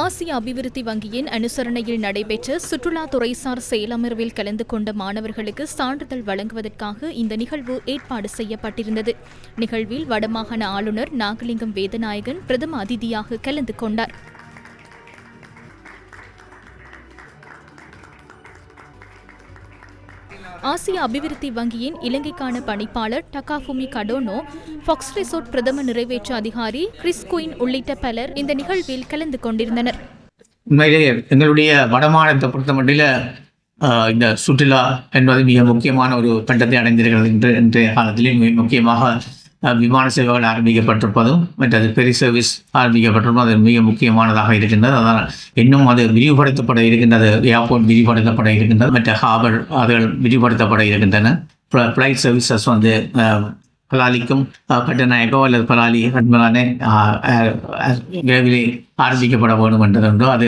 ஆசிய அபிவிருத்தி வங்கியின் அனுசரணையில் நடைபெற்ற சுற்றுலா துறைசார் செயலமர்வில் கலந்து கொண்ட மாணவர்களுக்கு சான்றிதழ் வழங்குவதற்காக இந்த நிகழ்வு ஏற்பாடு செய்யப்பட்டிருந்தது. நிகழ்வில் வடமாகாண ஆளுநர் நாகலிங்கம் வேதநாயகன் பிரதம அதிதியாக கலந்து கொண்டார். ஆசிய அபிவிருத்தி வங்கியின் இலங்கைக்கான பணிப்பாளர் டகாஃபுமி கடோனோ ஃபாக்ஸ் ரிசோர்ட் பிரதம நிறைவேற்று அதிகாரி கிறிஸ் குயின் உள்ளிட்ட பலர் இந்த நிகழ்வில் கலந்து கொண்டிருந்தனர். உண்மையிலேயே எங்களுடைய வடமாநிலத்தை பொறுத்தமட்டில ஆஹ், இந்த சுற்றுலா என்பது மிக முக்கியமான ஒரு கட்டத்தை அடைந்திருக்கிறது என்று இன்றைய காலத்திலே மிக முக்கியமாக விமான சேவைகள் ஆரம்பிக்கப்பட்டிருப்பதும் மற்றது பெரிய சர்வீஸ் ஆரம்பிக்கப்பட்டிருப்பதும் அது மிக முக்கியமானதாக இருக்கின்றது. அதனால் இன்னும் அது விரிவுபடுத்தப்பட இருக்கின்றது. ஏர்போர்ட் விரிவுபடுத்தப்பட இருக்கின்றது. மற்ற ஹார்பர் அதுகள் விரிவுபடுத்தப்பட இருக்கின்றன. ஃப்ளைட் சர்வீசஸ் வந்து பலாலிக்கும் ஆஹ், அல்லது பலாலி கட்மலானே விரைவிலே ஆரம்பிக்கப்பட வேண்டும் என்றதுண்டோ. அது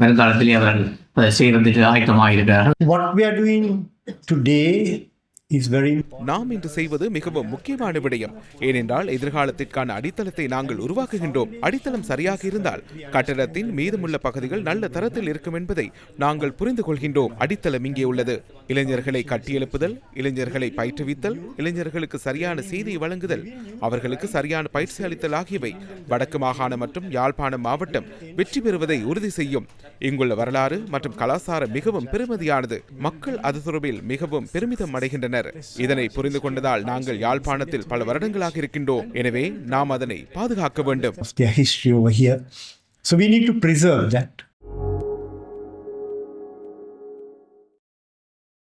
பெருங்காலத்திலே அவர்கள் அதை செய்கிறதுக்கு ஆயத்தமாக இருக்கிறார்கள் What we are doing today. நாம் இன்று செய்வது மிகவும் முக்கியமான விடயம். ஏனென்றால் எதிர்காலத்திற்கான அடித்தளத்தை நாங்கள் உருவாக்குகின்றோம். அடித்தளம் சரியாக இருந்தால் கட்டடத்தின் மீதமுள்ள பகுதிகள் நல்ல தரத்தில் இருக்கும் என்பதை நாங்கள் புரிந்து கொள்கின்றோம். அடித்தளம் இங்கே உள்ளது. இளைஞர்களை கட்டியெழுப்புதல் இளைஞர்களை பயிற்றுவித்தல் இளைஞர்களுக்கு சரியான செய்தியை வழங்குதல் அவர்களுக்கு சரியான பயிற்சி அளித்தல் ஆகியவை வடக்கு மாகாணம் மற்றும் யாழ்ப்பாணம் மாவட்டம் வெற்றி பெறுவதை உறுதி செய்யும். இங்குள்ள வரலாறு மற்றும் கலாச்சாரம் மிகவும் பெருமதியானது. மக்கள் அது தொடர்பில் மிகவும் பெருமிதம் அடைகின்றனர். இதனை புரிந்து கொண்டதால் நாங்கள் யாழ்ப்பாணத்தில் பல வருடங்களாக இருக்கின்றோம். எனவே நாம் அதனை பாதுகாக்க வேண்டும்.